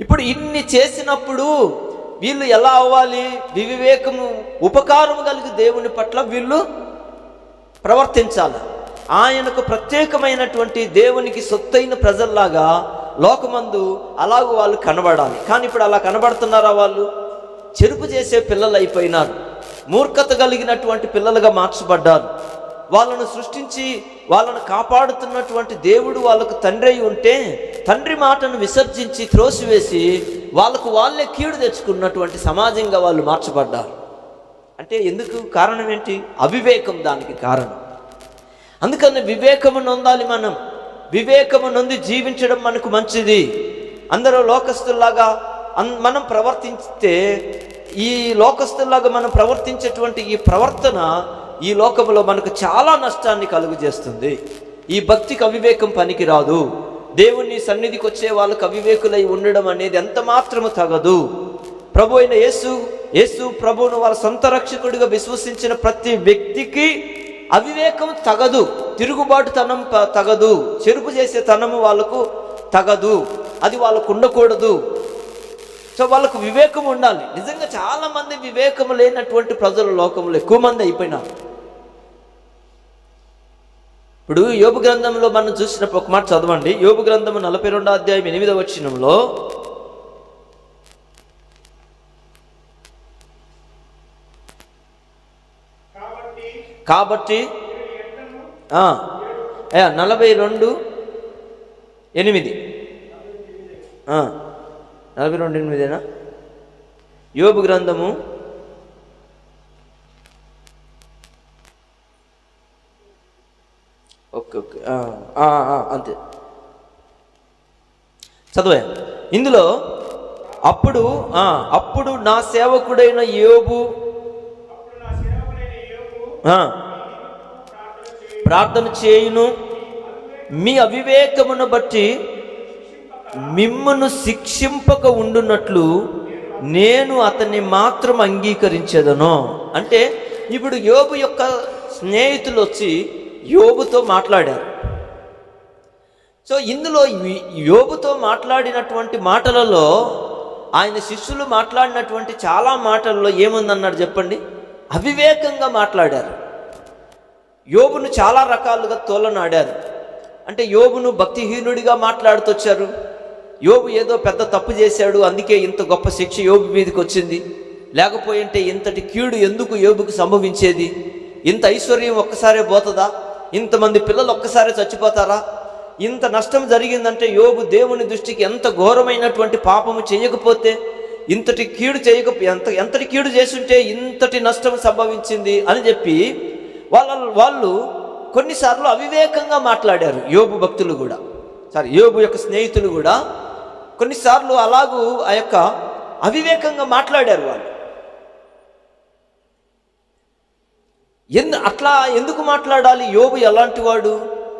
ఇప్పుడు ఇన్ని చేసినప్పుడు వీళ్ళు ఎలా అవ్వాలి? వివివేకము ఉపకారము కలిగి దేవుని పట్ల వీళ్ళు ప్రవర్తించాలి. ఆయనకు ప్రత్యేకమైనటువంటి దేవునికి సొత్తైన ప్రజల్లాగా లోకమందు అలాగూ వాళ్ళు కనబడాలి. కానీ ఇప్పుడు అలా కనబడుతున్నారా వాళ్ళు? చెరుపు చేసే పిల్లలు అయిపోయినారు. మూర్ఖత కలిగినటువంటి పిల్లలుగా మార్చబడ్డారు. వాళ్ళను సృష్టించి వాళ్ళను కాపాడుతున్నటువంటి దేవుడు వాళ్ళకు తండ్రి అయి ఉంటే తండ్రి మాటను విసర్జించి త్రోసివేసి వాళ్ళకు వాళ్ళే కీడు తెచ్చుకున్నటువంటి సమాజంగా వాళ్ళు మార్చబడ్డారు. అంటే ఎందుకు? కారణం ఏంటి? అవివేకం దానికి కారణం. అందుకని వివేకము నొందాలి మనం. వివేకము నొంది జీవించడం మనకు మంచిది. అందరూ లోకస్తుల్లాగా అన్ మనం ప్రవర్తిస్తే ఈ లోకస్తుల్లాగా మనం ప్రవర్తించేటువంటి ఈ ప్రవర్తన ఈ లోకంలో మనకు చాలా నష్టాన్ని కలుగు చేస్తుంది ఈ భక్తికి అవివేకం పనికిరాదు. దేవుని సన్నిధికి వచ్చే వాళ్ళకు అవివేకులై ఉండడం అనేది ఎంత మాత్రము తగదు. ప్రభు అయిన యేసు యేసు ప్రభువును వాళ్ళ సొంత రక్షకుడిగా విశ్వసించిన ప్రతి వ్యక్తికి అవివేకం తగదు. తిరుగుబాటు తనం తగదు. చెరుపు చేసే తనము వాళ్ళకు తగదు. అది వాళ్ళకు ఉండకూడదు. సో వాళ్ళకు వివేకం ఉండాలి. నిజంగా చాలామంది వివేకం లేనటువంటి ప్రజలు లోకంలో ఎక్కువ మంది అయిపోయినారు. ఇప్పుడు యోపు గ్రంథంలో మనం చూసినప్పుడు ఒక మాట చదవండి. యోపు గ్రంథము నలభై రెండో అధ్యాయం ఎనిమిదవ వచ్చినంలో కాబట్టి నలభై రెండు ఎనిమిది. నలభై రెండు ఎనిమిదేనా? యోబు గ్రంథము ఓకే ఓకే ఆ, ఆ, ఆ, అంతే. చదువే. ఇందులో అప్పుడు అప్పుడు నా సేవకుడైన యోబు ప్రార్థన చేయును. మీ అవివేకమును బట్టి మిమ్మను శిక్షింపక ఉండున్నట్లు నేను అతన్ని మాత్రం అంగీకరించేదను. అంటే ఇప్పుడు యోబు యొక్క స్నేహితులు వచ్చి యోబుతో మాట్లాడారు. సో ఇందులో యోగుతో మాట్లాడినటువంటి మాటలలో ఆయన శిష్యులు మాట్లాడినటువంటి చాలా మాటల్లో ఏముందన్నాడు చెప్పండి? అవివేకంగా మాట్లాడారు. యోగును చాలా రకాలుగా తోలనాడారు. అంటే యోగును భక్తిహీనుడిగా మాట్లాడుతొచ్చారు. యోగు ఏదో పెద్ద తప్పు చేశాడు అందుకే ఇంత గొప్ప శిక్ష యోగు మీదకి వచ్చింది లేకపోయింటే ఇంతటి కీడు ఎందుకు యోగుకు సంభవించేది? ఇంత ఐశ్వర్యం ఒక్కసారే పోతుందా? ఇంతమంది పిల్లలు ఒక్కసారే చచ్చిపోతారా? ఇంత నష్టం జరిగిందంటే యోగు దేవుని దృష్టికి ఎంత ఘోరమైనటువంటి పాపము చేయకపోతే ఇంతటి కీడు చేయక ఎంత ఎంతటి కీడు చేసుంటే ఇంతటి నష్టం సంభవించింది అని చెప్పి వాళ్ళ వాళ్ళు కొన్నిసార్లు అవివేకంగా మాట్లాడారు యోబు భక్తులు కూడా. సారీ యోబు యొక్క స్నేహితులు కూడా కొన్నిసార్లు అలాగూ ఆ యొక్క అవివేకంగా మాట్లాడారు వాళ్ళు. ఎందు అట్లా ఎందుకు మాట్లాడాలి? యోబు ఎలాంటి వాడు?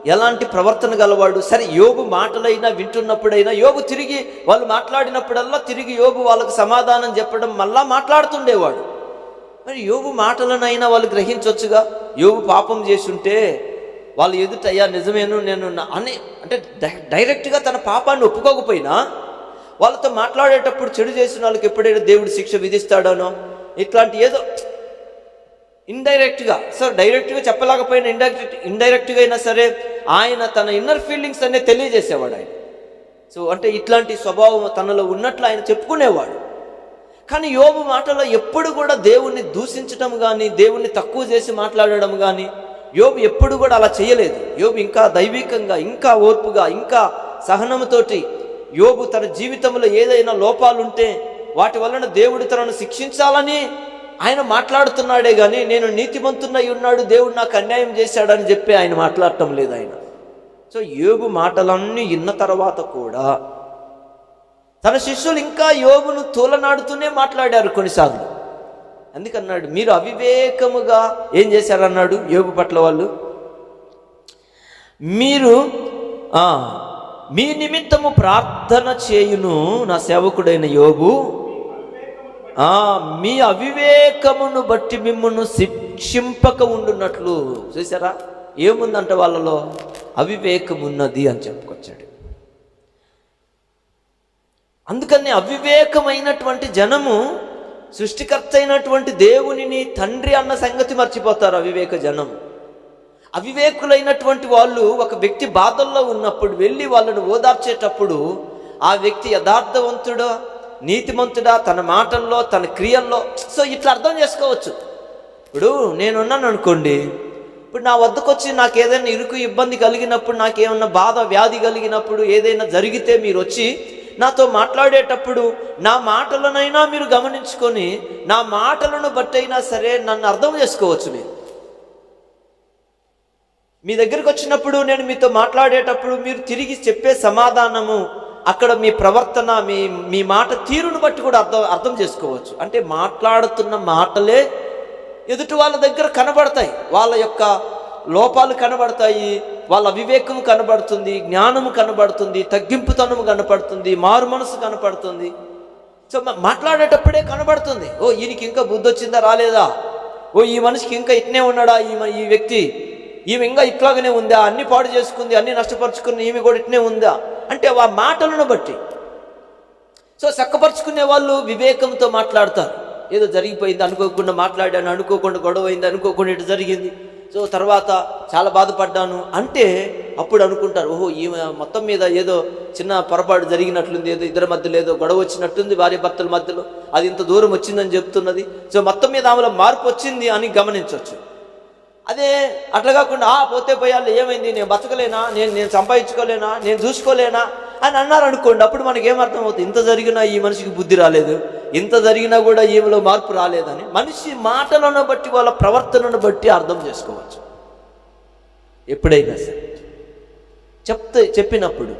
ఎలాంటి ప్రవర్తన గలవాడు? సరే యోగు మాటలైనా వింటున్నప్పుడైనా యోగు తిరిగి వాళ్ళు మాట్లాడినప్పుడల్లా తిరిగి యోగు వాళ్ళకు సమాధానం చెప్పడం మళ్ళా మాట్లాడుతుండేవాడు. మరి యోగు మాటలనైనా వాళ్ళు గ్రహించవచ్చుగా యోగు పాపం చేసుంటే వాళ్ళు ఎదుట అయ్యా నిజమేను నేను అని అంటే డై- డైరెక్ట్గా తన పాపాన్ని ఒప్పుకోకపోయినా వాళ్ళతో మాట్లాడేటప్పుడు చెడు చేసిన వాళ్ళకి ఎప్పుడైనా దేవుడు శిక్ష విధిస్తాడనో? ఇట్లాంటి ఏదో ఇండైరెక్ట్గా సార్ డైరెక్ట్గా చెప్పలేకపోయినా ఇండైరెక్ట్ ఇండైరెక్ట్గా అయినా సరే ఆయన తన ఇన్నర్ ఫీలింగ్స్ అనే తెలియజేసేవాడు ఆయన. సో అంటే ఇట్లాంటి స్వభావం తనలో ఉన్నట్లు ఆయన చెప్పుకునేవాడు. కానీ యోబు మాటలో ఎప్పుడు కూడా దేవుణ్ణి దూషించడం కానీ దేవుణ్ణి తక్కువ చేసి మాట్లాడడం కానీ యోబు ఎప్పుడు కూడా అలా చేయలేదు. యోబు ఇంకా దైవికంగా ఇంకా ఓర్పుగా ఇంకా సహనముతోటి యోబు తన జీవితంలో ఏదైనా లోపాలుంటే వాటి వలన దేవుడు తనను శిక్షించాలని ఆయన మాట్లాడుతున్నాడే కానీ నేను నీతిమంతున్నై ఉన్నాడు దేవుడు నాకు అన్యాయం చేశాడని చెప్పి ఆయన మాట్లాడటం లేదు ఆయన. సో యోగు మాటలన్నీ విన్న తర్వాత కూడా తన శిష్యులు ఇంకా యోగును తూలనాడుతూనే మాట్లాడారు కొన్నిసార్లు. అందుకన్నాడు మీరు అవివేకముగా ఏం చేశారన్నాడు యోగు పట్ల వాళ్ళు? మీరు మీ నిమిత్తము ప్రార్థన చేయును నా సేవకుడైన యోగు ఆ, మీ అవివేకమును బట్టి మిమ్మల్ని శిక్షింపక ఉండున్నట్లు చూసారా ఏముందంట వాళ్ళలో? అవివేకం ఉన్నది అని చెప్పుకొచ్చాడు. అందుకని అవివేకమైనటువంటి జనము సృష్టికర్త అయినటువంటి దేవునిని తండ్రి అన్న సంగతి మర్చిపోతారు అవివేక జనం. అవివేకులైనటువంటి వాళ్ళు ఒక వ్యక్తి బాధల్లో ఉన్నప్పుడు వెళ్ళి వాళ్ళను ఓదార్చేటప్పుడు ఆ వ్యక్తి యథార్థవంతుడో నీతిమంతుడా తన మాటల్లో తన క్రియల్లో. సో ఇట్లా అర్థం చేసుకోవచ్చు. ఇప్పుడు నేనున్నాను అనుకోండి ఇప్పుడు నా వద్దకు వచ్చి నాకు ఏదైనా ఇరుకు ఇబ్బంది కలిగినప్పుడు నాకేమన్నా బాధ వ్యాధి కలిగినప్పుడు ఏదైనా జరిగితే మీరు వచ్చి నాతో మాట్లాడేటప్పుడు నా మాటలనైనా మీరు గమనించుకొని నా మాటలను బట్టైనా సరే నన్ను అర్థం చేసుకోవచ్చు మీరు. మీ దగ్గరికి వచ్చినప్పుడు నేను మీతో మాట్లాడేటప్పుడు మీరు తిరిగి చెప్పే సమాధానము అక్కడ మీ ప్రవర్తన మీ మీ మాట తీరును బట్టి కూడా అర్థం అర్థం చేసుకోవచ్చు. అంటే మాట్లాడుతున్న మాటలే ఎదుటి వాళ్ళ దగ్గర కనబడతాయి. వాళ్ళ యొక్క లోపాలు కనబడతాయి వాళ్ళ వివేకం కనబడుతుంది జ్ఞానము కనబడుతుంది తగ్గింపుతనము కనపడుతుంది మారు మనసు కనపడుతుంది సో మాట్లాడేటప్పుడే కనబడుతుంది. ఓ ఈయనకి ఇంకా బుద్ధి వచ్చిందా రాలేదా? ఓ ఈ మనిషికి ఇంకా ఇట్నే ఉన్నాడా ఈ మ- ఈ వ్యక్తి? ఈమె ఇంకా ఇట్లాగనే ఉందా? అన్ని పాడు చేసుకుంది అన్ని నష్టపరుచుకుంది ఈమె కూడా ఇట్నే ఉందా? అంటే ఆ మాటలను బట్టి. సో చక్కపరుచుకునే వాళ్ళు వివేకంతో మాట్లాడతారు. ఏదో జరిగిపోయింది అనుకోకుండా మాట్లాడాను అనుకోకుండా గొడవ అయింది అనుకోకుండా ఇటు జరిగింది. సో తర్వాత చాలా బాధపడ్డాను అంటే అప్పుడు అనుకుంటారు ఓహో ఈ మొత్తం మీద ఏదో చిన్న పొరపాటు జరిగినట్లుంది ఏదో ఇద్దరి మధ్యలో ఏదో గొడవ వచ్చినట్టుంది భార్య భర్తల మధ్యలో. అది ఇంత దూరం వచ్చిందని చెప్తున్నది. సో మొత్తం మీద ఆమెలో మార్పు వచ్చింది అని గమనించవచ్చు. అదే అట్లా కాకుండా ఆ పోతే పోయాలి ఏమైంది? నేను బతకలేనా? నేను నేను సంపాదించుకోలేనా? నేను చూసుకోలేనా? అని అన్నారు అనుకోండి అప్పుడు మనకి ఏమర్థం అవుతుంది ఇంత జరిగినా ఈ మనిషికి బుద్ధి రాలేదు. ఇంత జరిగినా కూడా ఈమెలో మార్పు రాలేదని. మనిషి మాటలను బట్టి వాళ్ళ ప్రవర్తనను బట్టి అర్థం చేసుకోవచ్చు. ఎప్పుడైనా సరే. చెప్తే చెప్పినప్పుడు.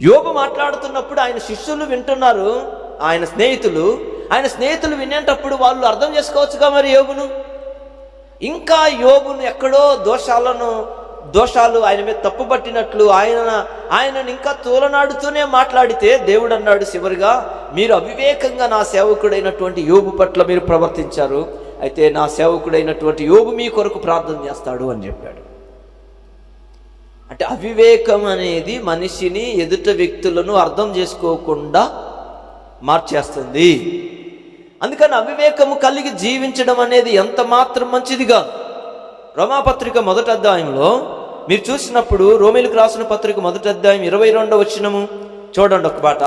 యోగు మాట్లాడుతున్నప్పుడు ఆయన శిష్యులు వింటున్నారు ఆయన స్నేహితులు. ఆయన స్నేహితులు వినేటప్పుడు వాళ్ళు అర్థం చేసుకోవచ్చుగా మరి యోగును ఇంకా యోగును ఎక్కడో దోషాలను దోషాలు ఆయన మీద తప్పు పట్టినట్లు ఆయన ఆయనను ఇంకా తూలనాడుతూనే మాట్లాడితే దేవుడు అన్నాడు చివరిగా మీరు అవివేకంగా నా సేవకుడైనటువంటి యోగు పట్ల మీరు ప్రవర్తించారు అయితే నా సేవకుడైనటువంటి యోగు మీ కొరకు ప్రార్థన చేస్తాడు అని చెప్పాడు. అంటే అవివేకం అనేది మనిషిని ఎదుట వ్యక్తులను అర్థం చేసుకోకుండా మార్చేస్తుంది. అందుకని అవివేకము కలిగి జీవించడం అనేది ఎంత మాత్రం మంచిది కాదు. రోమాపత్రిక మొదటి అధ్యాయంలో మీరు చూసినప్పుడు రోమిలకు రాసిన పత్రిక మొదటి అధ్యాయం ఇరవై రెండవ వచ్చినము చూడండి ఒక బాట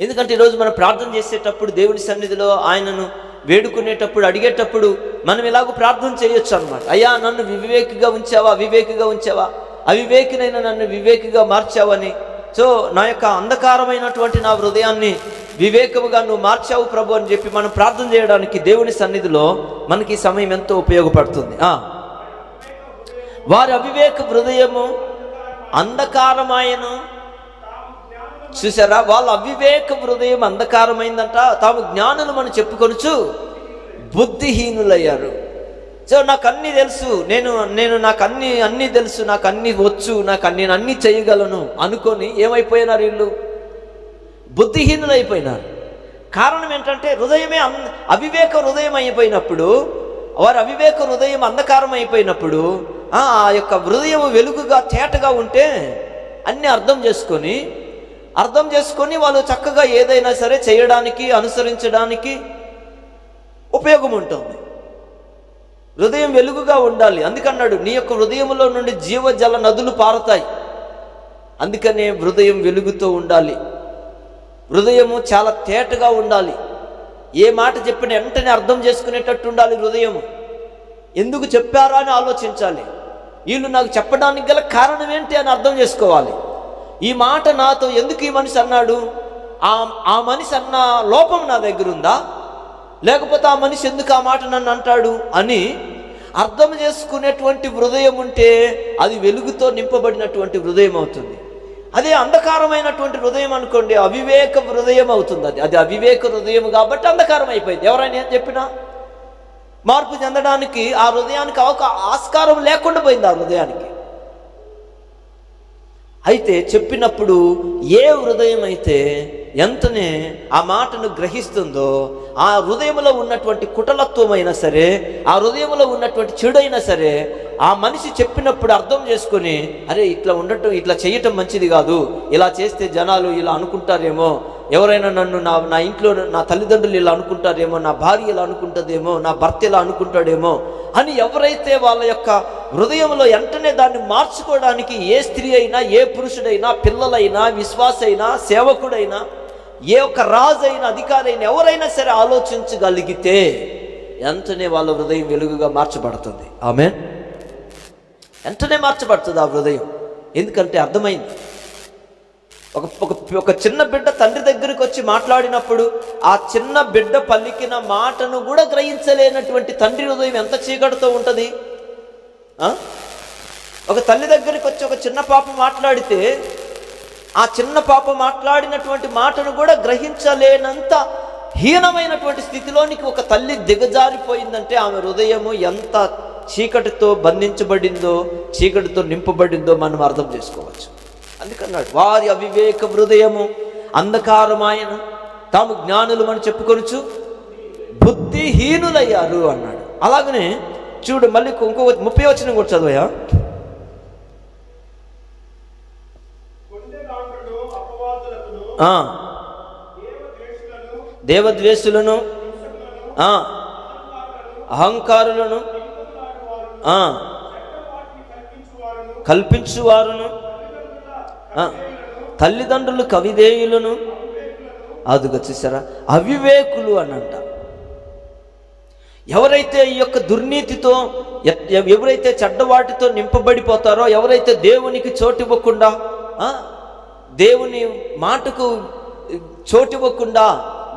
ఎందుకంటే ఈరోజు మనం ప్రార్థన చేసేటప్పుడు దేవుని సన్నిధిలో ఆయనను వేడుకునేటప్పుడు అడిగేటప్పుడు మనం ఇలాగ ప్రార్థన చేయొచ్చు అనమాట అయ్యా నన్ను వివేకిగా ఉంచావా? అవివేకిగా ఉంచావా? అవివేకినైనా నన్ను వివేకిగా మార్చావని సో నా యొక్క అంధకారమైనటువంటి నా హృదయాన్ని వివేకముగా నువ్వు మార్చావు ప్రభు అని చెప్పి మనం ప్రార్థన చేయడానికి దేవుని సన్నిధిలో మనకి సమయం ఎంతో ఉపయోగపడుతుంది. వారి అవివేక హృదయము అంధకారమాయను. చూసారా వాళ్ళ అవివేక హృదయం అంధకారమైందంట. తాము జ్ఞానులు మనం చెప్పుకొనుచు బుద్ధిహీనులయ్యారు. సో నాకు అన్ని తెలుసు. నేను నేను నాకు అన్ని అన్ని తెలుసు. నాకు అన్ని వచ్చు. నాకు నేను అన్ని చేయగలను అనుకొని ఏమైపోయినారు వీళ్ళు? బుద్ధిహీనులైపోయినారు. కారణం ఏంటంటే హృదయమే అన్ అవివేక హృదయం అయిపోయినప్పుడు వారి అవివేక హృదయం అంధకారం అయిపోయినప్పుడు ఆ ఆ యొక్క హృదయం వెలుగుగా తేటగా ఉంటే అన్నీ అర్థం చేసుకొని అర్థం చేసుకొని వాళ్ళు చక్కగా ఏదైనా సరే చేయడానికి అనుసరించడానికి ఉపయోగం ఉంటుంది. హృదయం వెలుగుగా ఉండాలి. అందుకన్నాడు నీ యొక్క హృదయంలో నుండి జీవజల నదులు పారుతాయి. అందుకనే హృదయం వెలుగుతో ఉండాలి. హృదయము చాలా తేటగా ఉండాలి. ఏ మాట చెప్పిన వెంటనే అర్థం చేసుకునేటట్టు ఉండాలి హృదయము. ఎందుకు చెప్పారా అని ఆలోచించాలి. వీళ్ళు నాకు చెప్పడానికి గల కారణం ఏంటి అని అర్థం చేసుకోవాలి. ఈ మాట నాతో ఎందుకు ఈ మనిషి అన్నాడు? ఆ ఆ మనిషి అన్న లోపం నా దగ్గర ఉందా లేకపోతే ఆ మనిషి ఎందుకు ఆ మాట నన్ను అంటాడు అని అర్థం చేసుకునేటువంటి హృదయం ఉంటే అది వెలుగుతో నింపబడినటువంటి హృదయం అవుతుంది. అదే అంధకారమైనటువంటి హృదయం అనుకోండి అవివేక హృదయం అవుతుంది. అది అది అవివేక హృదయం కాబట్టి అంధకారం అయిపోయింది. ఎవరైనా ఏం చెప్పినా? మార్పు చెందడానికి ఆ హృదయానికి ఒక ఆస్కారం లేకుండా పోయింది ఆ హృదయానికి. అయితే చెప్పినప్పుడు ఏ హృదయం అయితే ఎంతనే ఆ మాటను గ్రహిస్తుందో ఆ హృదయంలో ఉన్నటువంటి కుటలత్వం అయినా సరే ఆ హృదయంలో ఉన్నటువంటి చెడైనా సరే ఆ మనిషి చెప్పినప్పుడు అర్థం చేసుకొని అరే ఇట్లా ఉండటం ఇట్లా చేయటం మంచిది కాదు. ఇలా చేస్తే జనాలు ఇలా అనుకుంటారేమో. ఎవరైనా నన్ను నా నా ఇంట్లో నా తల్లిదండ్రులు ఇలా అనుకుంటారేమో నా భార్య ఇలా అనుకుంటుందేమో నా భర్త ఇలా అనుకుంటాడేమో అని ఎవరైతే వాళ్ళ యొక్క హృదయంలో వెంటనే దాన్ని మార్చుకోవడానికి ఏ స్త్రీ అయినా ఏ పురుషుడైనా పిల్లలైనా విశ్వాసైనా సేవకుడైనా ఏ ఒక్క రాజు అయిన అధికారి ఎవరైనా సరే ఆలోచించగలిగితే వెంటనే వాళ్ళ హృదయం వెలుగుగా మార్చబడుతుంది. ఆమె వెంటనే మార్చబడుతుంది ఆ హృదయం. ఎందుకంటే అర్థమైంది. ఒక ఒక చిన్న బిడ్డ తండ్రి దగ్గరికి వచ్చి మాట్లాడినప్పుడు ఆ చిన్న బిడ్డ పలికిన మాటను కూడా గ్రహించలేనటువంటి తండ్రి హృదయం ఎంత చీకటితో ఉంటుంది? ఒక తల్లి దగ్గరికి వచ్చి ఒక చిన్న పాప మాట్లాడితే ఆ చిన్న పాప మాట్లాడినటువంటి మాటను కూడా గ్రహించలేనంత హీనమైనటువంటి స్థితిలోనికి ఒక తల్లి దిగజారిపోయిందంటే ఆమె హృదయము ఎంత చీకటితో బంధించబడిందో చీకటితో నింపబడిందో మనం అర్థం చేసుకోవచ్చు. అందుకన్నాడు వారి అవివేక హృదయము అంధకారమాయన తాము జ్ఞానులు అని చెప్పుకొనుచు బుద్ధిహీనులయ్యారు అన్నాడు. అలాగనే చూడు మళ్ళీ ఇంకో ముప్పై వచ్చిన కూడా చదువయా? దేవద్వేషులను అహంకారులను కల్పించువారును తల్లిదండ్రులు కవిదేయులను అదిగో చూసారా అవివేకులు అని అంట ఎవరైతే ఈ యొక్క దుర్నీతితో ఎవరైతే చెడ్డవాటితో నింపబడిపోతారో ఎవరైతే దేవునికి చోటివ్వకుండా దేవుని మాటకు చోటివ్వకుండా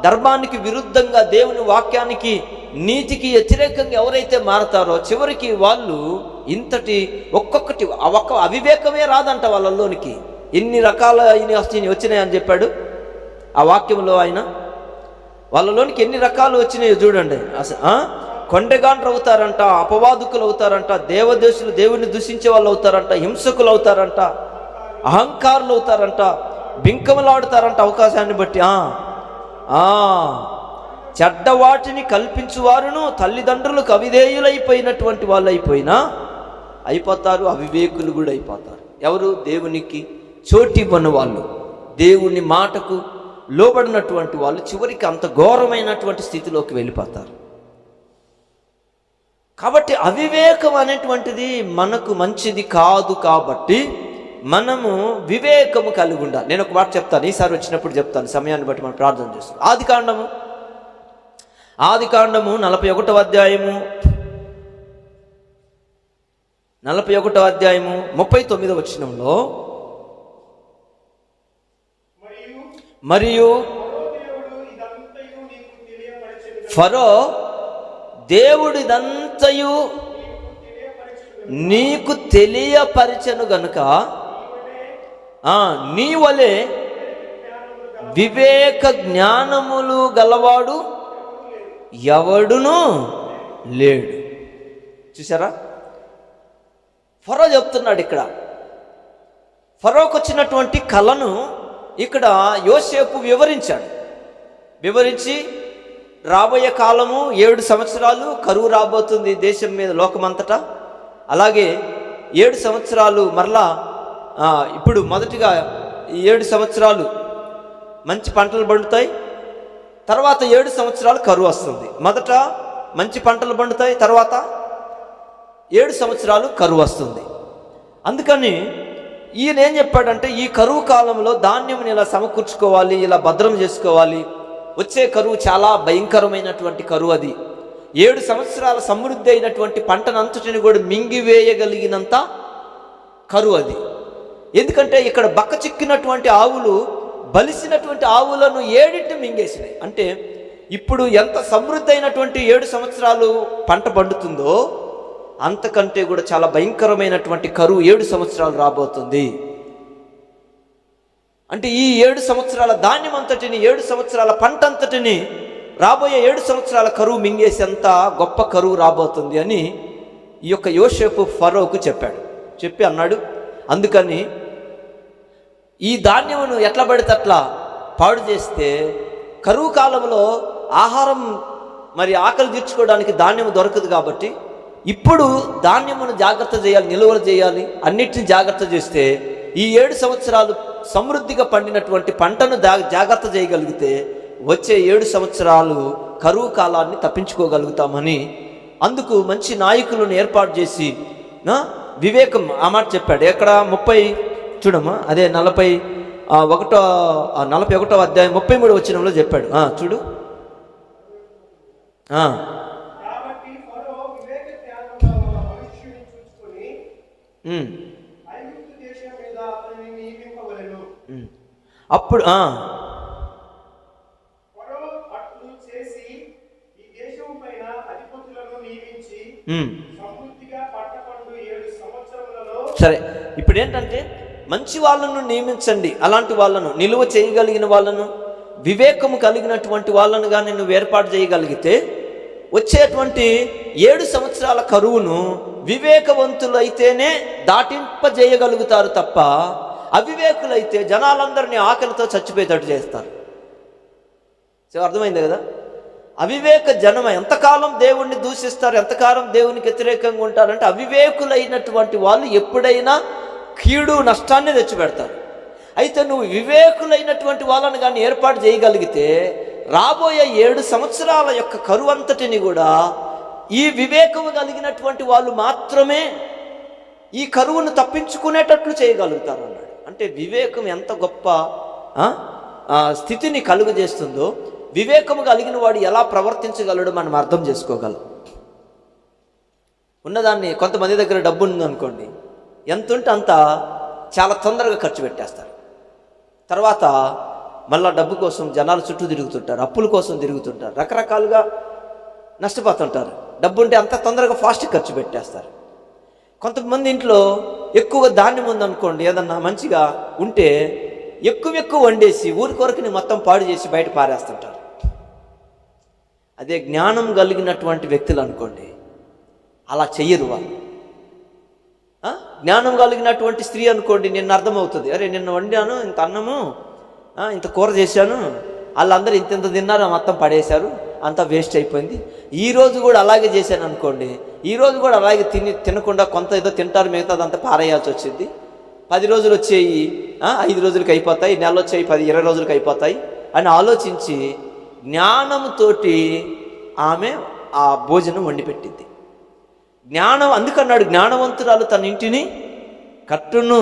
ధర్మానికి విరుద్ధంగా దేవుని వాక్యానికి నీతికి వ్యతిరేకంగా ఎవరైతే మారతారో చివరికి వాళ్ళు ఇంతటి ఒక్కొక్కటి ఒక్క అవివేకమే రాదంట వాళ్ళలోనికి ఎన్ని రకాల ఇన్ని వస్తున్నాయి వచ్చినాయని చెప్పాడు? ఆ వాక్యంలో ఆయన. వాళ్ళలోనికి ఎన్ని రకాలు వచ్చినాయో చూడండి. అసలు కొండగాండ్రు అవుతారంట అపవాదుకులు అవుతారంట దేవదేశులు దేవుని దూషించే వాళ్ళు అవుతారంట హింసకులు అవుతారంట అహంకారులు అవుతారంట బింకములాడుతారంట అవకాశాన్ని బట్టి. చెడ్డ వాటిని కల్పించువారును తల్లిదండ్రులు కవిధేయులైపోయినటువంటి వాళ్ళు అయిపోయినా అయిపోతారు అవివేకులు కూడా అయిపోతారు ఎవరు? దేవునికి చోటివ్వని వాళ్ళు దేవుని మాటకు లోబడినటువంటి వాళ్ళు చివరికి అంత ఘోరమైనటువంటి స్థితిలోకి వెళ్ళిపోతారు. కాబట్టి అవివేకం అనేటువంటిది మనకు మంచిది కాదు కాబట్టి మనము వివేకము కలిగి ఉండాలి. నేను ఒక మాట చెప్తాను. ఈసారి వచ్చినప్పుడు చెప్తాను. సమయాన్ని బట్టి మనం ప్రార్థన చేస్తాం. ఆది కాండము. ఆది కాండము నలభై ఒకటవ అధ్యాయము. నలభై ఒకటవ అధ్యాయము ముప్పై తొమ్మిదవ వచ్చినంలో మరియు ఫరో దేవుడిదంతయు నీకు తెలియపరచను గనుక నీ వలె వివేక జ్ఞానములు గలవాడు ఎవడును లేడు. చూసారా ఫరో చెప్తున్నాడు ఇక్కడ. ఫరోకు వచ్చినటువంటి కళను ఇక్కడ యోసేపు వివరించాడు. వివరించి రాబోయే కాలము ఏడు సంవత్సరాలు కరువు రాబోతుంది దేశం మీద లోకమంతటా. అలాగే ఏడు సంవత్సరాలు మరలా ఇప్పుడు మొదటిగా ఏడు సంవత్సరాలు మంచి పంటలు పండుతాయి తర్వాత ఏడు సంవత్సరాలు కరువు వస్తుంది. మొదట మంచి పంటలు పండుతాయి తర్వాత ఏడు సంవత్సరాలు కరువు వస్తుంది. అందుకని ఈయన ఏం చెప్పాడంటే ఈ కరువు కాలంలో ధాన్యం ఇలా సమకూర్చుకోవాలి ఇలా భద్రం చేసుకోవాలి. వచ్చే కరువు చాలా భయంకరమైనటువంటి కరువు అది. ఏడు సంవత్సరాల సమృద్ధి అయినటువంటి పంటనంతటిని కూడా మింగివేయగలిగినంత కరువు అది. ఎందుకంటే ఇక్కడ బక్క చిక్కినటువంటి ఆవులు బలిసినటువంటి ఆవులను ఏడింటి మింగేసినాయి. అంటే ఇప్పుడు ఎంత సమృద్ధి అయినటువంటి ఏడు సంవత్సరాలు పంట పండుతుందో అంతకంటే కూడా చాలా భయంకరమైనటువంటి కరువు ఏడు సంవత్సరాలు రాబోతుంది. అంటే ఈ ఏడు సంవత్సరాల ధాన్యం అంతటిని ఏడు సంవత్సరాల పంట అంతటిని రాబోయే ఏడు సంవత్సరాల కరువు మింగేసేంత గొప్ప కరువు రాబోతుంది అని ఈ యొక్క యోసేపు ఫరోకు చెప్పాడు. చెప్పి అన్నాడు అందుకని ఈ ధాన్యమును ఎట్లా పడితే అట్లా పాడు చేస్తే కరువు కాలంలో ఆహారం మరి ఆకలి తీర్చుకోవడానికి ధాన్యం దొరకదు కాబట్టి ఇప్పుడు ధాన్యమును జాగ్రత్త చేయాలి నిల్వలు చేయాలి అన్నిటిని జాగ్రత్త చేస్తే ఈ ఏడు సంవత్సరాలు సమృద్ధిగా పండినటువంటి పంటను జాగ్రత్త చేయగలిగితే వచ్చే ఏడు సంవత్సరాలు కరువు కాలాన్ని తప్పించుకోగలుగుతామని అందుకు మంచి నాయకులను ఏర్పాటు చేసి వివేకం ఆ మాట చెప్పాడు. ఎక్కడ ముప్పై చూడమ్మా అదే నలభై ఒకటో నలభై ఒకటో అధ్యాయం ముప్పై మూడు వచ్చినంలో చెప్పాడు. చూడు. కాబట్టి ఫరో సరే ఇప్పుడు ఏంటంటే మంచి వాళ్ళను నియమించండి. అలాంటి వాళ్ళను నిలువ చేయగలిగిన వాళ్ళను వివేకము కలిగినటువంటి వాళ్ళను కానీ నువ్వు ఏర్పాటు చేయగలిగితే వచ్చేటువంటి ఏడు సంవత్సరాల కరువును వివేకవంతులు అయితేనే దాటింపజేయగలుగుతారు తప్ప అవివేకులైతే జనాలందరినీ ఆకలితో చచ్చిపోయేటట్టు చేస్తారు. సో అర్థమైంది కదా? అవివేక జనం ఎంతకాలం దేవుణ్ణి దూషిస్తారు ఎంతకాలం దేవునికి వ్యతిరేకంగా ఉంటారంటే అవివేకులైనటువంటి వాళ్ళు ఎప్పుడైనా కీడు నష్టాన్ని తెచ్చిపెడతారు. అయితే నువ్వు వివేకులైనటువంటి వాళ్ళని కానీ ఏర్పాటు చేయగలిగితే రాబోయే ఏడు సంవత్సరాల యొక్క కరువు అంతటిని కూడా ఈ వివేకము కలిగినటువంటి వాళ్ళు మాత్రమే ఈ కరువును తప్పించుకునేటట్లు చేయగలుగుతారు అన్నాడు. అంటే వివేకం ఎంత గొప్ప స్థితిని కలుగజేస్తుందో వివేకము కలిగిన వాడు ఎలా ప్రవర్తించగలడు మనం అర్థం చేసుకోగలం. ఉన్నదాన్ని కొంతమంది దగ్గర డబ్బు ఉందనుకోండి ఎంత ఉంటే అంత చాలా తొందరగా ఖర్చు పెట్టేస్తారు. తర్వాత మళ్ళా డబ్బు కోసం జనాలు చుట్టూ తిరుగుతుంటారు అప్పుల కోసం తిరుగుతుంటారు రకరకాలుగా నష్టపోతుంటారు. డబ్బు ఉంటే అంత తొందరగా ఫాస్ట్ ఖర్చు పెట్టేస్తారు. కొంతమంది ఇంట్లో ఎక్కువగా ధాన్యం ఉందనుకోండి ఏదన్నా మంచిగా ఉంటే ఎక్కువ ఎక్కువ వండేసి ఊరి కొరకుని మొత్తం పాడు చేసి బయట పారేస్తుంటారు. అదే జ్ఞానం కలిగినటువంటి వ్యక్తులు అనుకోండి. అలా చెయ్యరు వాళ్ళు. జ్ఞానం కలిగినటువంటి స్త్రీ అనుకోండి నిన్న అర్థమవుతుంది. అరే నిన్న వండాను ఇంత అన్నము ఇంత కూర చేశాను వాళ్ళందరూ ఇంత ఇంత తిన్నారు మొత్తం పడేశారు అంతా వేస్ట్ అయిపోయింది. ఈరోజు కూడా అలాగే చేశాను అనుకోండి. ఈ రోజు కూడా అలాగే తిని తినకుండా కొంత ఏదో తింటారు మిగతాదంతా పారేయాల్సి వచ్చింది. పది రోజులు వచ్చేయి ఐదు రోజులకి అయిపోతాయి నెల వచ్చేయి పది ఇరవై రోజులకి అయిపోతాయి అని ఆలోచించి జ్ఞానంతోటి ఆమె ఆ భోజనం వండిపెట్టింది. జ్ఞానం అందుకన్నాడు జ్ఞానవంతురాలు తన ఇంటిని కట్టును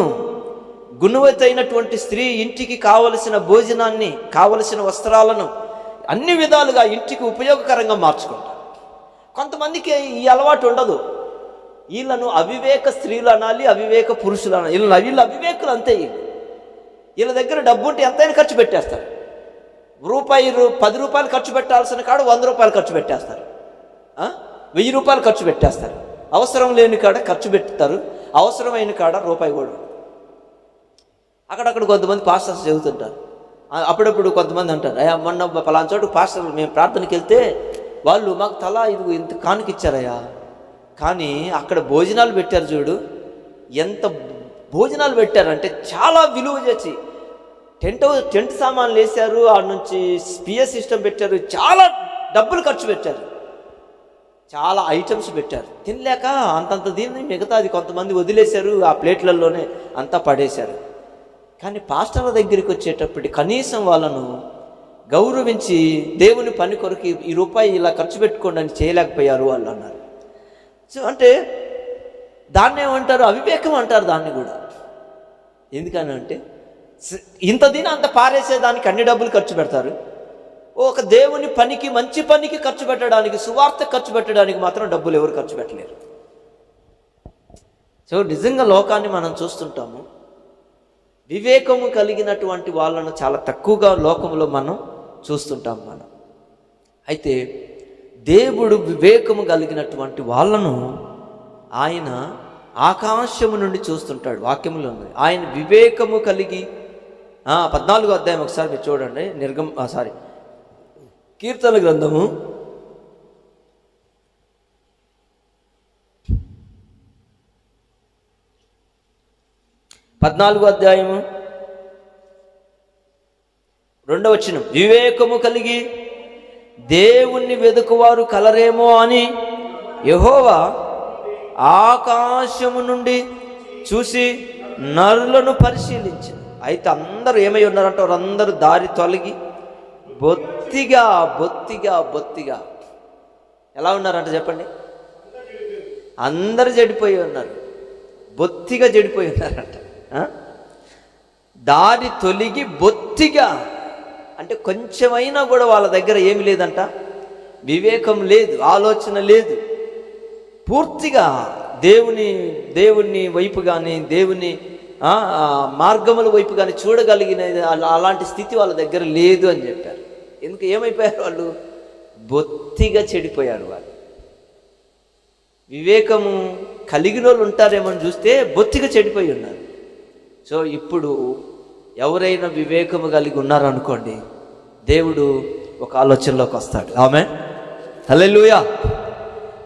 గుణవతైనటువంటి స్త్రీ ఇంటికి కావలసిన భోజనాన్ని కావలసిన వస్త్రాలను అన్ని విధాలుగా ఇంటికి ఉపయోగకరంగా మార్చుకుంటారు. కొంతమందికి ఈ అలవాటు ఉండదు. వీళ్ళను అవివేక స్త్రీలు అనాలి అవివేక పురుషులు అనాలి. వీళ్ళు వీళ్ళు అవివేకులు అంతే వీళ్ళు. వీళ్ళ దగ్గర డబ్బు ఉంటే ఎంతైనా ఖర్చు పెట్టేస్తారు. రూపాయి పది రూపాయలు ఖర్చు పెట్టాల్సిన కాడ వంద రూపాయలు ఖర్చు పెట్టేస్తారు. వెయ్యి రూపాయలు ఖర్చు పెట్టేస్తారు. అవసరం లేని కాడ ఖర్చు పెడతారు. అవసరమైన కాడ రూపాయి కూడా. అక్కడక్కడ కొంతమంది పాస్టర్స్ చెబుతుంటారు అప్పుడప్పుడు కొంతమంది అంటారు అయ్యా మొన్న పలానా చోటు పాస్టర్ మేము ప్రార్థనకి వెళ్తే వాళ్ళు మాకు తలా ఇది ఇంత కానుక ఇచ్చారయ్యా. కానీ అక్కడ భోజనాలు పెట్టారు చూడు ఎంత భోజనాలు పెట్టారంటే చాలా విలువ చేసి టెంట్ టెంట్ సామాన్లు వేశారు ఆ నుంచి స్పియర్ సిస్టమ్ పెట్టారు చాలా డబ్బులు ఖర్చు పెట్టారు. చాలా ఐటమ్స్ పెట్టారు. తినలేక అంతంత దీన్ని మిగతాది కొంతమంది వదిలేశారు ఆ ప్లేట్లలోనే అంతా పడేశారు. కానీ పాస్టర్ల దగ్గరికి వచ్చేటప్పటి కనీసం వాళ్ళను గౌరవించి దేవుని పని కొరకు ఈ రూపాయి ఇలా ఖర్చు పెట్టుకోండి అని చేయలేకపోయారు వాళ్ళు అన్నారు. సో అంటే దాన్ని ఏమంటారు అవివేకం అంటారు దాన్ని కూడా. ఎందుకని అంటే ఇంత దిన అంత పారేసేదానికి అన్ని డబ్బులు ఖర్చు పెడతారు. ఒక దేవుని పనికి మంచి పనికి ఖర్చు పెట్టడానికి సువార్త ఖర్చు పెట్టడానికి మాత్రం డబ్బులు ఎవరు ఖర్చు పెట్టలేరు. సో నిజంగా లోకాన్ని మనం చూస్తుంటాము. వివేకము కలిగినటువంటి వాళ్ళను చాలా తక్కువగా లోకంలో మనం చూస్తుంటాం మనం. అయితే దేవుడు వివేకము కలిగినటువంటి వాళ్ళను ఆయన ఆకాశము నుండి చూస్తుంటాడు వాక్యములో ఉంది. ఆయన వివేకము కలిగి పద్నాలుగో అధ్యాయం ఒకసారి మీరు చూడండి. నిర్గం సారీ. కీర్తన గ్రంథము. పద్నాలుగో అధ్యాయము. రెండవ వివేకము కలిగి దేవుణ్ణి వెదుకువారు కలరేమో అని యహోవా ఆకాశము నుండి చూసి నరులను పరిశీలించింది అయితే అందరూ ఏమై ఉన్నారంటే వారందరూ దారి తొలగి బొత్తిగా బొత్తిగా బొత్తిగా. ఎలా ఉన్నారంట చెప్పండి? అందరు చెడిపోయి ఉన్నారు. బొత్తిగా చెడిపోయి ఉన్నారంట. దారి తొలిగి బొత్తిగా. అంటే కొంచెమైనా కూడా వాళ్ళ దగ్గర ఏమి లేదంట. వివేకం లేదు ఆలోచన లేదు. పూర్తిగా దేవుని దేవుని వైపు కానీ దేవుని మార్గముల వైపు కానీ చూడగలిగిన అలా- అలాంటి స్థితి వాళ్ళ దగ్గర లేదు అని చెప్పారు. ఎందుకు ఏమైపోయారు వాళ్ళు? బొత్తిగా చెడిపోయారు వాళ్ళు. వివేకము కలిగిన వాళ్ళు ఉంటారేమో అని చూస్తే బొత్తిగా చెడిపోయి ఉన్నారు. సో ఇప్పుడు ఎవరైనా వివేకము కలిగి ఉన్నారనుకోండి దేవుడు ఒక ఆలోచనలోకి వస్తాడు. ఆమె హలెలుయా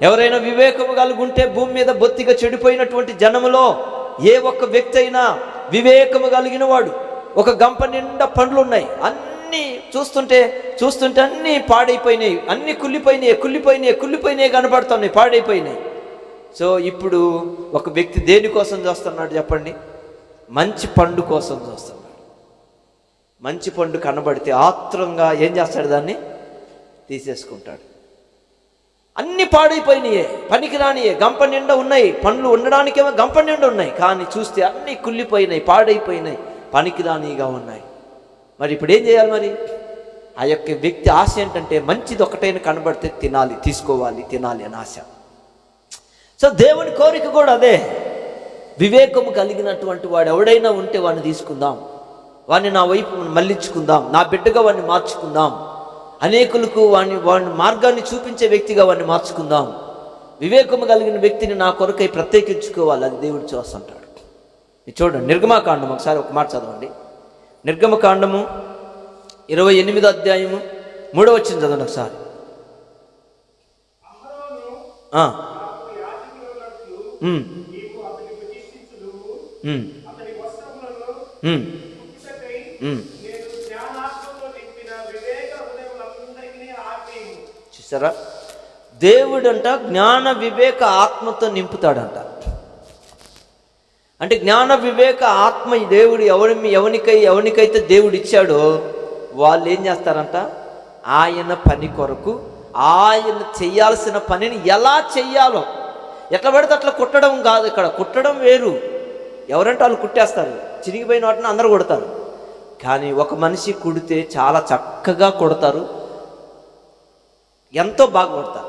ఎవరైనా వివేకము కలిగి ఉంటే భూమి మీద బొత్తిగా చెడిపోయినటువంటి జనములో ఏ ఒక్క వ్యక్తి అయినా వివేకము కలిగిన వాడు. ఒక గంప నిండా పండ్లు ఉన్నాయి అన్నీ చూస్తుంటే చూస్తుంటే అన్నీ పాడైపోయినాయి. అన్నీ కుళ్ళిపోయినాయి కుళ్ళిపోయినాయి కుళ్ళిపోయినాయి కనబడుతున్నాయి పాడైపోయినాయి. సో ఇప్పుడు ఒక వ్యక్తి దేనికోసం చూస్తున్నాడు చెప్పండి? మంచి పండు కోసం చూస్తున్నాడు. మంచి పండు కనబడితే ఆత్రంగా ఏం చేస్తాడు దాన్ని? తీసేసుకుంటాడు. అన్ని పాడైపోయినాయే పనికిరానియే గంప నిండా ఉన్నాయి పండ్లు ఉండడానికేమో గంప నిండా ఉన్నాయి కానీ చూస్తే అన్నీ కుళ్ళిపోయినాయి పాడైపోయినాయి పనికిరానిగా ఉన్నాయి. మరి ఇప్పుడు ఏం చేయాలి మరి? ఆ యొక్క వ్యక్తి ఆశ ఏంటంటే మంచిది ఒకటైనా కనబడితే తినాలి తీసుకోవాలి తినాలి అని ఆశ. సో దేవుని కోరిక కూడా అదే. వివేకము కలిగినటువంటి వాడు ఎవడైనా ఉంటే వాడిని తీసుకుందాం. వాడిని నా వైపు మళ్ళించుకుందాం. నా బిడ్డగా వాడిని మార్చుకుందాం. అనేకులకు వాడిని వాడిని మార్గాన్ని చూపించే వ్యక్తిగా వాడిని మార్చుకుందాం. వివేకము కలిగిన వ్యక్తిని నా కొరకై ప్రత్యేకించుకోవాలి అది దేవుడు చూస్తుంటాడు ఇది చూడండి నిర్గమకాండము. ఒకసారి ఒక మాట చదవండి. నిర్గమకాండము ఇరవై ఎనిమిదో అధ్యాయము మూడో వచ్చింది చదవండి ఒకసారి. అతని సరే దేవుడంట జ్ఞాన వివేక ఆత్మతో నింపుతాడంట. అంటే జ్ఞాన వివేక ఆత్మ దేవుడు ఎవరి ఎవరికై ఎవరికైతే దేవుడు ఇచ్చాడో వాళ్ళు ఏం చేస్తారంట? ఆయన పని కొరకు ఆయన చేయాల్సిన పనిని ఎలా చెయ్యాలో. ఎట్లా పడితే అట్లా కుట్టడం కాదు ఇక్కడ. కుట్టడం వేరు. ఎవరంటే వాళ్ళు కుట్టేస్తారు. చిరిగిపోయిన వాటిని అందరూ కొడతారు. కానీ ఒక మనిషి కుడితే చాలా చక్కగా కొడతారు. ఎంతో బాగా కొడతారు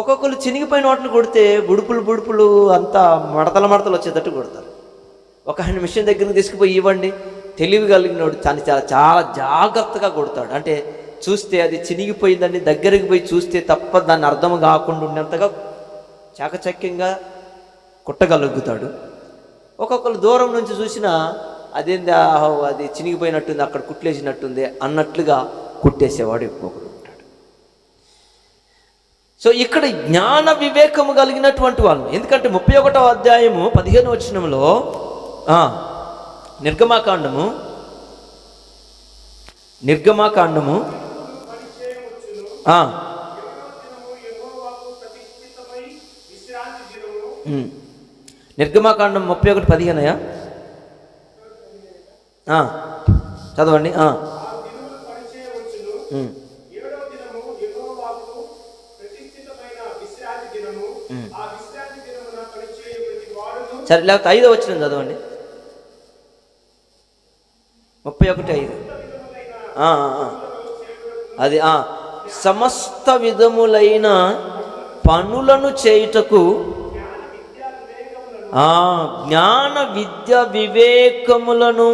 ఒక్కొక్కరు చినిగిపోయిన వాటిని కొడితే బుడుపులు బుడుపులు అంతా మడతల మడతలు వచ్చేటట్టు కొడతారు. ఒక ఆయన మిషన్ దగ్గరికి తీసుకుపోయి ఇవ్వండి తెలివి కలిగినోడు దాన్ని చాలా చాలా జాగ్రత్తగా కొడతాడు. అంటే చూస్తే అది చినిగిపోయిందని దగ్గరికి పోయి చూస్తే తప్ప దాన్ని అర్థం కాకుండా ఉండేంతగా చాకచక్యంగా కుట్టగలుగుతాడు. ఒక్కొక్కరు దూరం నుంచి చూసినా అదేంది అది చినిగిపోయినట్టుంది అక్కడ కుట్లేసినట్టుంది అన్నట్లుగా కుట్టేసేవాడు ఒక్కొక్కడు సో ఇక్కడ జ్ఞాన వివేకము కలిగినటువంటి వాళ్ళు. ఎందుకంటే ముప్పై ఒకటో అధ్యాయము పదిహేను వచనంలో నిర్గమాకాండము నిర్గమాకాండము నిర్గమాకాండం ముప్పై ఒకటి పదిహేనయా చదవండి సరే లేకపోతే ఐదో వచ్చిన చదవండి. ముప్పై ఒకటి ఐదు. అది సమస్త విధములైన పనులను చేయుటకు జ్ఞాన విద్య వివేకములను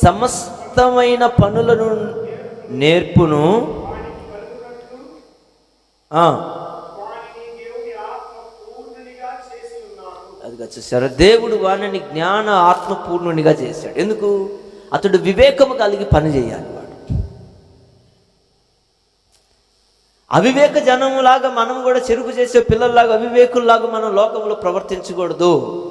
సమస్తమైన పనులను నేర్పును ఆ, వారిని దేవుని ఆత్మ పూర్ణునిగా చేసి ఉన్నాడు అది దేవుడు వాణిని జ్ఞాన ఆత్మపూర్ణునిగా చేశాడు. ఎందుకు? అతడు వివేకము కలిగి పని చేయాలి వాడు. అవివేక జనములాగా మనం కూడా చెరుకు చేసే పిల్లల్లాగా అవివేకుల్లాగా మనం లోకంలో ప్రవర్తించకూడదు.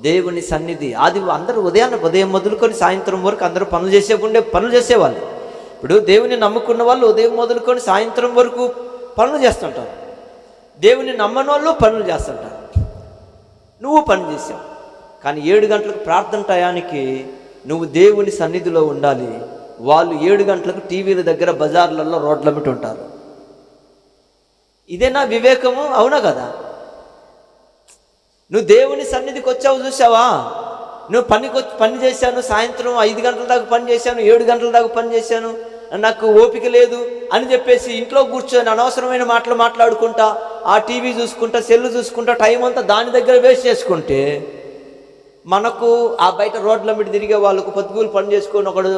దేవుని సన్నిధి. ఆది అందరూ ఉదయాన్న ఉదయం మొదలుకొని సాయంత్రం వరకు అందరూ పనులు చేసే ఉండే పనులు చేసేవాళ్ళు. ఇప్పుడు దేవుని నమ్ముకున్న వాళ్ళు ఉదయం మొదలుకొని సాయంత్రం వరకు పనులు చేస్తుంటారు. దేవుని నమ్మని వాళ్ళు పనులు చేస్తుంటారు. నువ్వు పనిచేసావు కానీ ఏడు గంటలకు ప్రార్థన టయానికి నువ్వు దేవుని సన్నిధిలో ఉండాలి. వాళ్ళు ఏడు గంటలకు టీవీల దగ్గర బజార్లలో రోడ్ల మీద ఉంటారు. ఇదేనా వివేకము? అవునా కదా? నువ్వు దేవుని సన్నిధికి వచ్చావు చూసావా నువ్వు పనికి పని చేశాను సాయంత్రం ఐదు గంటల దాకా పని చేశాను ఏడు గంటల దాకా పని చేశాను. నాకు ఓపిక లేదు అని చెప్పేసి ఇంట్లో కూర్చొని అనవసరమైన మాటలు మాట్లాడుకుంటా ఆ టీవీ చూసుకుంటా సెల్లు చూసుకుంటా టైం అంతా దాని దగ్గర వేస్ట్ చేసుకుంటే మనకు ఆ బయట రోడ్ల మీద తిరిగే వాళ్ళకు పొద్దుగూలు పని చేసుకొని ఒకడు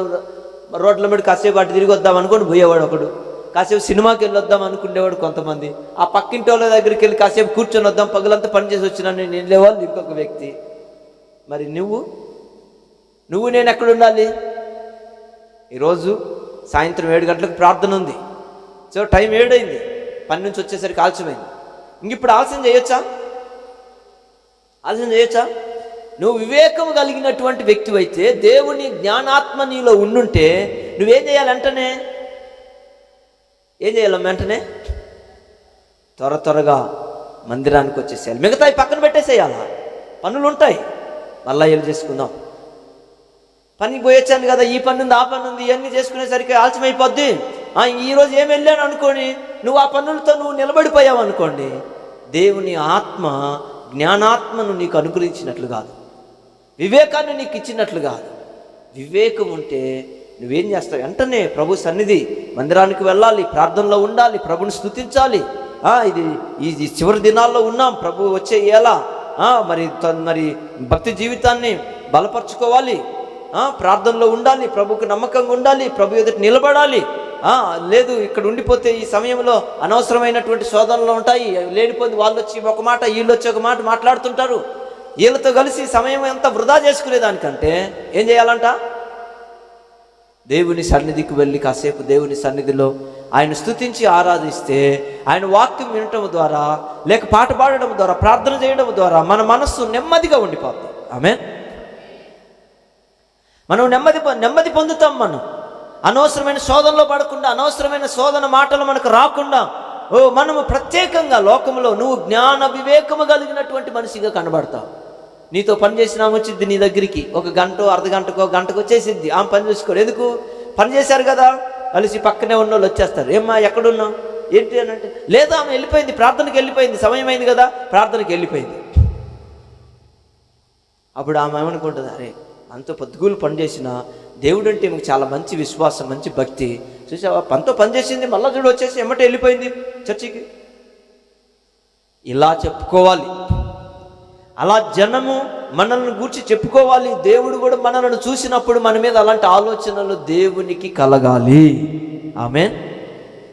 రోడ్ల మీద కాసేపు అటు తిరిగి వద్దాం అనుకొని పోయేవాడు ఒకడు. కాసేపు సినిమాకి వెళ్ళి వద్దాం అనుకునేవాడు కొంతమంది. ఆ పక్కింటి వాళ్ళ దగ్గరికి వెళ్ళి కాసేపు కూర్చొని వద్దాం పగలంతా పని చేసి వచ్చినా నేను వెళ్ళేవాళ్ళు ఇంకొక వ్యక్తి. మరి నువ్వు? నువ్వు నేను ఎక్కడ ఉండాలి ఈరోజు సాయంత్రం ఏడు గంటలకు ప్రార్థన ఉంది. సో టైం ఏడైంది. పని నుంచి వచ్చేసరికి ఆలస్యమైంది. ఇంక ఇప్పుడు ఆలస్యం చేయొచ్చా? ఆలస్యం చేయొచ్చా? నువ్వు వివేకం కలిగినటువంటి వ్యక్తి అయితే దేవుని జ్ఞానాత్మ నీలో ఉండుంటే నువ్వేం చేయాలి వెంటనే? ఏం చేయాలి వెంటనే? త్వర త్వరగా మందిరానికి వచ్చేసేయాలి. మిగతాయి పక్కన పెట్టేసేయాలా? పనులు ఉంటాయి మళ్ళా ఏళ్ళు చేసుకుందాం? పనికి పోయొచ్చాను కదా ఈ పని ఉంది ఆ పని ఉంది ఇవన్నీ చేసుకునేసరికి ఆలస్యమైపోద్ది. ఈరోజు ఏం వెళ్ళాను అనుకోని నువ్వు ఆ పనులతో నువ్వు నిలబడిపోయావు అనుకోండి దేవుని ఆత్మ జ్ఞానాత్మను నీకు అనుగ్రహించినట్లు కాదు. వివేకాన్ని నీకు ఇచ్చినట్లు కాదు. వివేకం ఉంటే నువ్వేం చేస్తావు? వెంటనే ప్రభు సన్నిధి మందిరానికి వెళ్ళాలి ప్రార్థనలో ఉండాలి ప్రభుని స్థుతించాలి ఇది ఈ చివరి దినాల్లో ఉన్నాం ప్రభు వచ్చే ఎలా మరి మరి భక్తి జీవితాన్ని బలపరచుకోవాలి. ప్రార్థనలో ఉండాలి ప్రభుకు నమ్మకంగా ఉండాలి ప్రభు ఎదుట నిలబడాలి. లేదు ఇక్కడ ఉండిపోతే ఈ సమయంలో అనవసరమైనటువంటి శోధనలు ఉంటాయి. లేనిపోతే వాళ్ళు వచ్చి ఒక మాట వీళ్ళు వచ్చి ఒక మాట మాట్లాడుతుంటారు. వీళ్ళతో కలిసి సమయం ఎంత వృధా చేసుకునేదానికంటే ఏం చేయాలంట? దేవుని సన్నిధికి వెళ్ళి కాసేపు దేవుని సన్నిధిలో ఆయన స్తుతించి ఆరాధిస్తే ఆయన వాక్యం వినటం ద్వారా లేక పాట పాడడం ద్వారా ప్రార్థన చేయడం ద్వారా మన మనస్సు నెమ్మదిగా ఉండిపోతుంది ఆమె మనం నెమ్మది పొ- నెమ్మది పొందుతాం మనం. అనవసరమైన శోధనలో పడకుండా అనవసరమైన శోధన మాటలు మనకు రాకుండా ఓ మనము ప్రత్యేకంగా లోకంలో నువ్వు జ్ఞాన వివేకము కలిగినటువంటి మనిషిగా కనబడతావు. నీతో పని చేసినా వచ్చింది నీ దగ్గరికి. ఒక గంట అర్ధ గంటకో గంటకు వచ్చేసిద్ది ఆమె పని చూసుకోరు. ఎందుకు? పని చేశారు కదా. కలిసి పక్కనే ఉన్న వాళ్ళు వచ్చేస్తారు. ఏమ్మా ఎక్కడున్నావు? ఏంటి అని అంటే లేదా ఆమె వెళ్ళిపోయింది. ప్రార్థనకి వెళ్ళిపోయింది. సమయం అయింది కదా. ప్రార్థనకి వెళ్ళిపోయింది. అప్పుడు ఆమె ఏమనుకుంటుంది? అరే అంత పొద్దుగులు పనిచేసిన దేవుడు అంటే మీకు చాలా మంచి విశ్వాసం మంచి భక్తి. చూసావా? పనితో పనిచేసింది మళ్ళా చూడు వచ్చేసి ఎమ్మటే వెళ్ళిపోయింది చర్చికి. ఇలా చెప్పుకోవాలి. అలా జనము మనల్ని గూర్చి చెప్పుకోవాలి. దేవుడు కూడా మనల్ని చూసినప్పుడు మన మీద అలాంటి ఆలోచనలు దేవునికి కలగాలి. ఆమె